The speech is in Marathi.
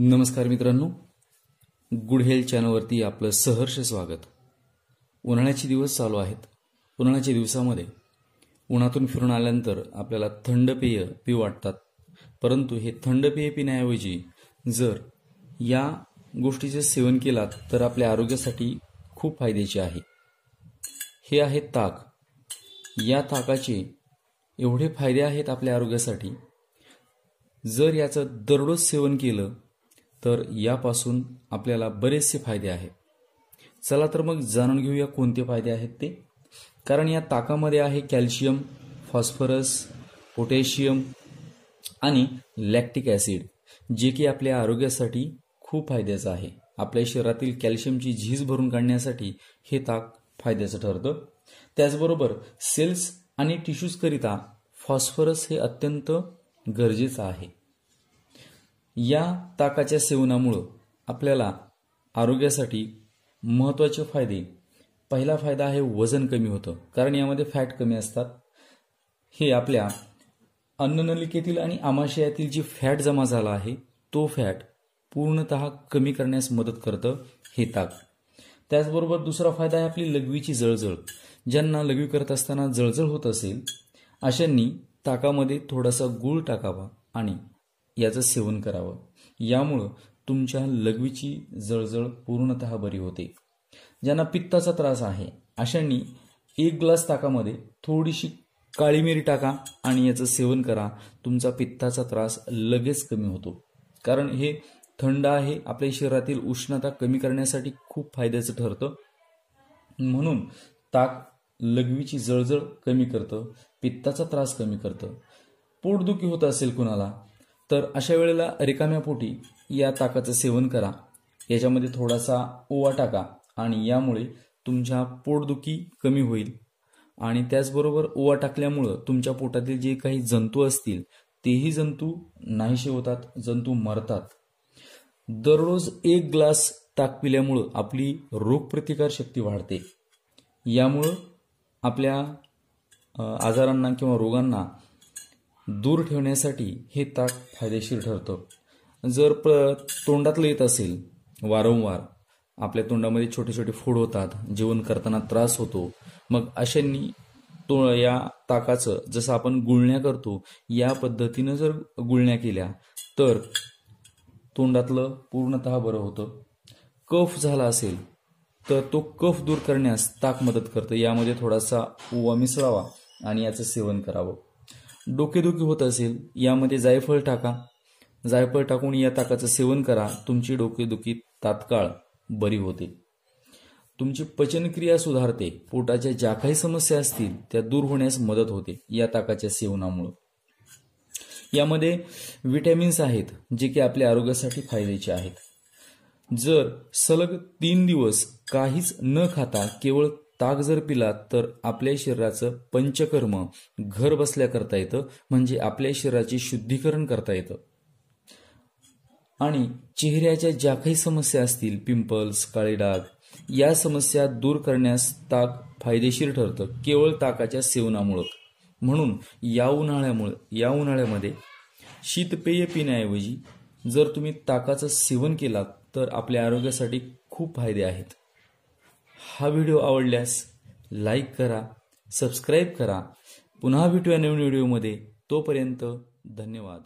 नमस्कार मित्रांनो. गुड हेल्थ चॅनलवरती आपलं सहर्ष स्वागत. उन्हाळ्याचे दिवस चालू आहेत. उन्हाळ्याच्या दिवसामध्ये उन्हातून फिरून आल्यानंतर आपल्याला थंड पेय पिऊ वाटतात. परंतु हे थंड पेय पिण्याऐवजी जर या गोष्टीचे सेवन केलात तर आपल्या आरोग्यासाठी खूप फायद्याचे आहे. हे आहे ताक. या ताकाचे एवढे फायदे आहेत आपल्या आरोग्यासाठी. जर याचं दररोज सेवन केलं तर यापासून आपल्याला बरेचसे फायदे आहेत. चला तर मग जाणून घेऊया कोणते फायदे आहेत ते. कारण या ताकामध्ये आहे कॅल्शियम फॉस्फरस पोटॅशियम आणि लॅक्टिक ॲसिड जे की आपल्या आरोग्यासाठी खूप फायद्याचं आहे. आपल्या शरीरातील कॅल्शियमची झीज भरून काढण्यासाठी हे ताक फायद्याचं ठरतं. त्याचबरोबर सेल्स आणि टिश्यूजकरिता फॉस्फरस हे अत्यंत गरजेचं आहे. या ताकाच्या सेवनामुळं आपल्याला आरोग्यासाठी महत्त्वाचे फायदे. पहिला फायदा आहे वजन कमी होतं. कारण यामध्ये फॅट कमी असतात. हे आपल्या अन्ननलिकेतील आणि आमाशयातील जी फॅट जमा झाला आहे तो फॅट पूर्णत कमी करण्यास मदत करतं हे ताक. त्याचबरोबर दुसरा फायदा आहे आपली लघवीची जळजळ. ज्यांना लघवी करत असताना जळजळ होत असेल अशांनी ताकामध्ये थोडासा गूळ टाकावा आणि याचं सेवन करावं. यामुळं तुमच्या लघवीची जळजळ पूर्णत बरी होते. ज्यांना पित्ताचा त्रास आहे अशांनी एक ग्लास ताकामध्ये थोडीशी काळी मिरी टाका आणि याचं सेवन करा. तुमचा पित्ताचा त्रास लगेच कमी होतो. कारण हे थंड आहे आपल्या शरीरातील उष्णता कमी करण्यासाठी खूप फायद्याचं ठरतं. म्हणून ताक लघवीची जळजळ कमी करतं पित्ताचा त्रास कमी करतं. पोटदुखी होत असेल कुणाला तर अशा वेळेला रिकाम्या पोटी या ताकाचं सेवन करा. याच्यामध्ये थोडासा ओवा टाका आणि यामुळे तुमच्या पोटदुखी कमी होईल. आणि त्याचबरोबर ओवा टाकल्यामुळं तुमच्या पोटातील जे काही जंतू असतील तेही जंतू नाहीसे होतात जंतू मरतात. दररोज एक ग्लास ताक पिल्यामुळं आपली रोगप्रतिकार शक्ती वाढते. यामुळं आपल्या आजारांना किंवा रोगांना दूर ठेवण्यासाठी हे ताक फायदेशीर ठरतं. जर प्र तोंडातलं येत असेल वारंवार आपल्या तोंडामध्ये छोटे छोटे फोड होतात जेवण करताना त्रास होतो मग अशांनी तो या ताकाचं जसं आपण गुळण्या करतो या पद्धतीनं जर गुळण्या केल्या तर तोंडातलं पूर्णत बरं होतं. कफ झाला असेल तर तो कफ दूर करण्यास ताक मदत करतं. यामध्ये थोडासा ओवा मिसळावा आणि याचं सेवन करावं. डोकेदुखी होत असेल यामध्ये जायफळ टाका. जायफळ टाकून या ताकाचं सेवन करा. तुमची डोकेदुखी तात्काळ बरी होते. तुमची पचनक्रिया सुधारते. पोटाच्या ज्या काही समस्या असतील त्या दूर होण्यास मदत होते या ताकाच्या सेवनामुळं. यामध्ये विटॅमिन्स आहेत जे की आपल्या आरोग्यासाठी फायद्याचे आहेत. जर सलग तीन दिवस काहीच न खाता केवळ ताक जर पिलात तर आपल्या शरीराचं पंचकर्म घर बसल्या करता येतं म्हणजे आपल्या शरीराचे शुद्धीकरण करता येतं. आणि चेहऱ्याच्या ज्या काही समस्या असतील पिंपल्स काळे डाग या समस्या दूर करण्यास ताक फायदेशीर ठरतं केवळ ताकाच्या सेवनामुळं. म्हणून या उन्हाळ्यामुळे या उन्हाळ्यामध्ये शीतपेय पिण्याऐवजी जर तुम्ही ताकाचं सेवन केलात तर आपल्या आरोग्यासाठी खूप फायदे आहेत. हा व्हिडिओ आवडल्यास लाईक करा सबस्क्राईब करा. पुन्हा भेटूया नवीन व्हिडिओमध्ये. तोपर्यंत धन्यवाद.